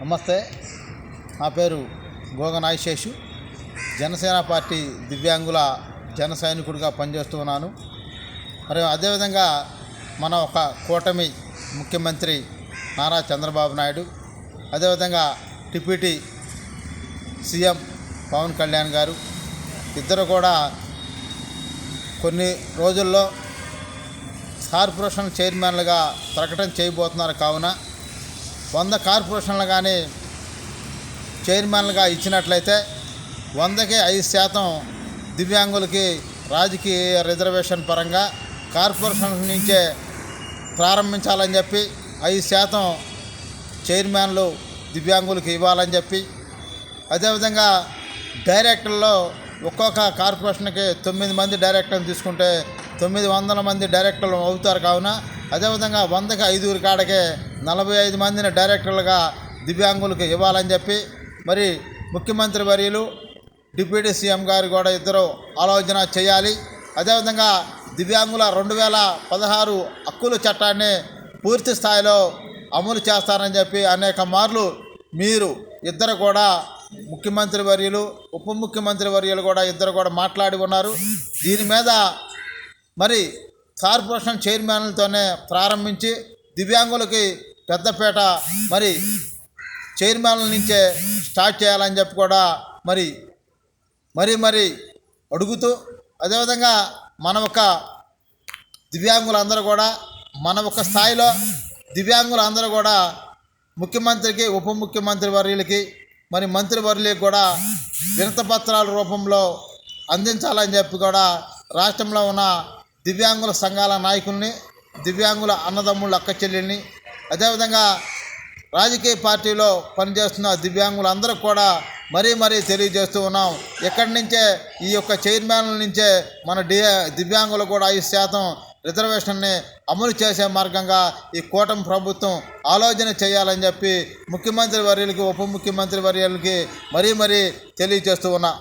నమస్తే. నా పేరు గోగ నాగశేషు. జనసేన పార్టీ దివ్యాంగుల జన సైనికుడిగా పనిచేస్తూ ఉన్నాను. మరి అదేవిధంగా మన ఒక కూటమి ముఖ్యమంత్రి నారా చంద్రబాబు నాయుడు అదేవిధంగా డిప్యూటీ సీఎం పవన్ కళ్యాణ్ గారు ఇద్దరు కూడా కొన్ని రోజుల్లో కార్పొరేషన్ చైర్మన్లుగా ప్రకటన చేయబోతున్నారు. కావున వంద కార్పొరేషన్లు కానీ చైర్మన్లుగా ఇచ్చినట్లయితే వందకి ఐదు శాతం దివ్యాంగులకి రాజకీయ రిజర్వేషన్ పరంగా కార్పొరేషన్ నుంచే ప్రారంభించాలని చెప్పి ఐదు శాతం చైర్మన్లు దివ్యాంగులకు ఇవ్వాలని చెప్పి అదేవిధంగా డైరెక్టర్లో ఒక్కొక్క కార్పొరేషన్కి తొమ్మిది మంది డైరెక్టర్ని తీసుకుంటే తొమ్మిది వందల మంది డైరెక్టర్లు అవుతారు కావున అదేవిధంగా వందకి ఐదుగురు కాడకే నలభై ఐదు మందిని డైరెక్టర్లుగా దివ్యాంగులకు ఇవ్వాలని చెప్పి మరి ముఖ్యమంత్రి వర్యులు డిప్యూటీ సీఎం గారు కూడా ఇద్దరు ఆలోచన చేయాలి. అదేవిధంగా దివ్యాంగుల రెండు వేల పదహారు హక్కుల చట్టాన్ని పూర్తి స్థాయిలో అమలు చేస్తారని చెప్పి అనేక మార్లు మీరు ఇద్దరు కూడా ముఖ్యమంత్రి వర్యులు ఉప ముఖ్యమంత్రి వర్యులు కూడా ఇద్దరు కూడా మాట్లాడి ఉన్నారు. దీని మీద మరి కార్పొరేషన్ చైర్మన్లతోనే ప్రారంభించి దివ్యాంగులకి పెద్దపేట మరి చైర్మన్ల నుంచే స్టార్ట్ చేయాలని చెప్పి కూడా మరి మరి మరి అడుగుతూ అదేవిధంగా మన ఒక దివ్యాంగులందరూ కూడా మన ఒక స్థాయిలో దివ్యాంగులందరూ కూడా ముఖ్యమంత్రికి ఉప ముఖ్యమంత్రి వర్యులకి మరి మంత్రి వర్యులకి కూడా వినతపత్రాల రూపంలో అందించాలని చెప్పి కూడా రాష్ట్రంలో ఉన్న దివ్యాంగుల సంఘాల నాయకుల్ని దివ్యాంగుల అన్నదమ్ముళ్ళ అక్క చెల్లెల్ని అదేవిధంగా రాజకీయ పార్టీలో పనిచేస్తున్న దివ్యాంగులందరూ కూడా మరీ మరీ తెలియజేస్తూ ఉన్నాం. ఎక్కడి నుంచే ఈ యొక్క చైర్మన్ల నుంచే మన డి దివ్యాంగులు కూడా ఐదు శాతం రిజర్వేషన్ని అమలు చేసే మార్గంగా ఈ కూటమి ప్రభుత్వం ఆలోచన చేయాలని చెప్పి ముఖ్యమంత్రి వర్యులకి ఉప ముఖ్యమంత్రి వర్యులకి మరీ మరీ తెలియజేస్తూ ఉన్నా.